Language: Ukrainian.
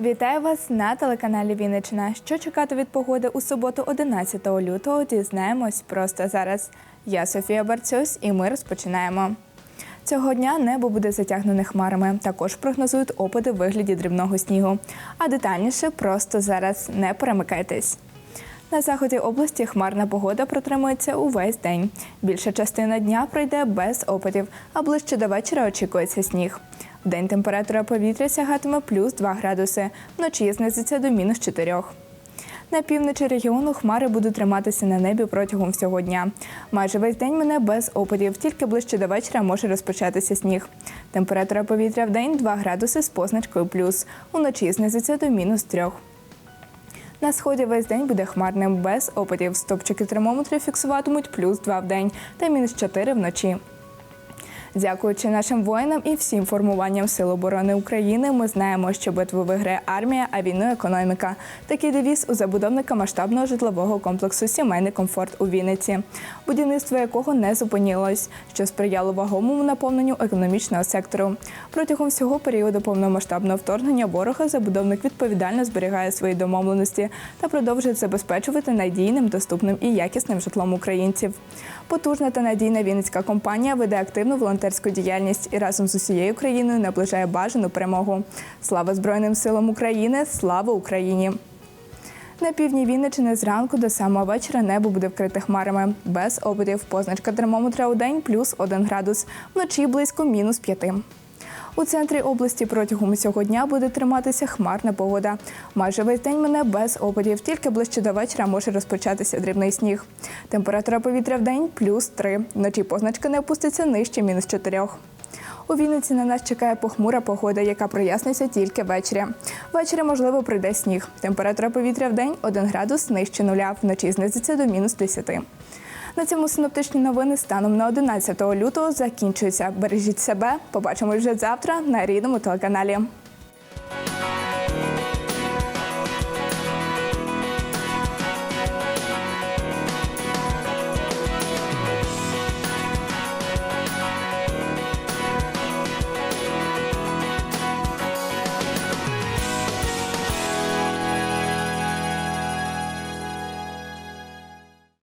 Вітаю вас на телеканалі Вінниччина. Що чекати від погоди у суботу, 11 лютого, дізнаємось просто зараз. Я Софія Барцюсь і ми розпочинаємо. Цього дня небо буде затягнене хмарами. Також прогнозують опади в вигляді дрібного снігу. А детальніше просто зараз не перемикайтесь. На заході області хмарна погода протримується увесь день. Більша частина дня пройде без опадів, а ближче до вечора очікується сніг. Вдень температура повітря сягатиме плюс 2 градуси, вночі знизиться до мінус 4. На півночі регіону хмари будуть триматися на небі протягом всього дня. Майже весь день мене без опадів, тільки ближче до вечора може розпочатися сніг. Температура повітря в день 2 градуси з позначкою плюс. Уночі знизиться до мінус 3. На сході весь день буде хмарним без опадів. Стопчики термометрів фіксуватимуть плюс 2 в день та мінус 4 вночі. Дякуючи нашим воїнам і всім формуванням Сил оборони України, ми знаємо, що битву виграє армія, а війну економіка. Такий девіз у забудовника масштабного житлового комплексу Сімейний комфорт у Вінниці, будівництво якого не зупинилось, що сприяло вагомому наповненню економічного сектору. Протягом всього періоду повномасштабного вторгнення ворога забудовник відповідально зберігає свої домовленості та продовжує забезпечувати надійним, доступним і якісним житлом українців. Потужна та надійна вінницька компанія веде активну волонтерську діяльність і разом з усією країною наближає бажану перемогу. Слава Збройним силам України! Слава Україні! На півдні Вінничини зранку до самого вечора небо буде вкрите хмарами. Без опадів. Позначка термометра у день плюс 1 градус, вночі близько мінус 5. У центрі області протягом усього дня буде триматися хмарна погода. Майже весь день мене без опадів, тільки ближче до вечора може розпочатися дрібний сніг. Температура повітря в день плюс 3. Вночі позначка не опуститься нижче мінус 4. У Вінниці на нас чекає похмура погода, яка проясниться тільки ввечері. Ввечері, можливо, прийде сніг. Температура повітря в день 1 градус нижче нуля, вночі знизиться до мінус 10. На цьому синоптичні новини станом на 11 лютого закінчуються. Бережіть себе. Побачимо вже завтра на рідному телеканалі.